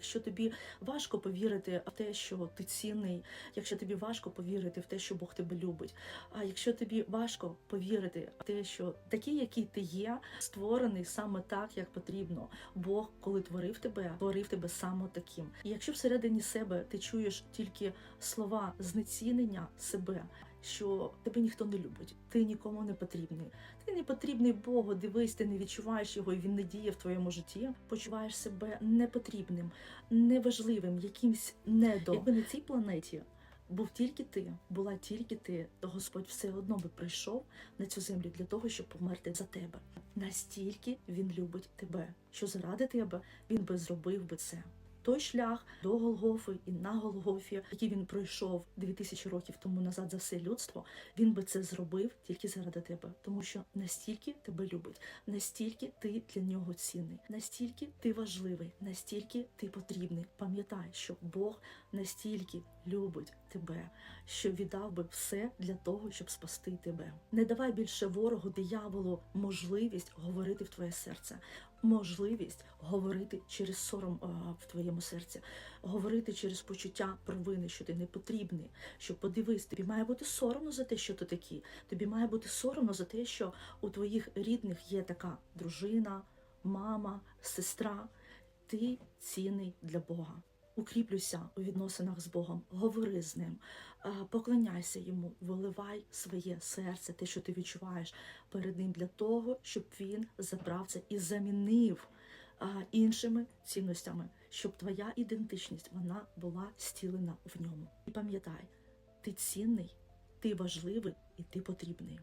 якщо тобі важко повірити в те, що ти цінний, якщо тобі важко повірити в те, що Бог тебе любить, а якщо тобі важко повірити в те, що такий, який ти є, створений саме так, як потрібно. Бог, коли творив тебе, творив тебе саме таким. І якщо всередині себе ти чуєш тільки слова знецінення себе. Що тебе ніхто не любить, ти нікому не потрібний. Ти не потрібний Богу. Дивись, ти не відчуваєш його, і він не діє в твоєму житті. Почуваєш себе непотрібним, неважливим, якимсь недо. Якби на цій планеті був тільки ти, була тільки ти, то Господь все одно би прийшов на цю землю для того, щоб померти за тебе. Настільки він любить тебе, що заради тебе він би зробив би це. Той шлях до Голгофи і на Голгофі, який він пройшов 2000 років тому назад за все людство, він би це зробив тільки заради тебе, тому що настільки тебе любить, настільки ти для нього цінний, настільки ти важливий, настільки ти потрібний. Пам'ятай, що Бог настільки любить тебе, що віддав би все для того, щоб спасти тебе. Не давай більше ворогу, дияволу, можливість говорити в твоє серце, можливість говорити через сором в твоєму серці, говорити через почуття провини, що ти не потрібний. Що подивись, тобі має бути соромно за те, що ти такий. Тобі має бути соромно за те, що у твоїх рідних є така дружина, мама, сестра. Ти цінний для Бога. Укріплюйся у відносинах з Богом, говори з ним, поклоняйся йому, виливай своє серце, те, що ти відчуваєш перед ним, для того, щоб він забрав це і замінив іншими цінностями, щоб твоя ідентичність вона була стілена в ньому. І пам'ятай, ти цінний, ти важливий і ти потрібний.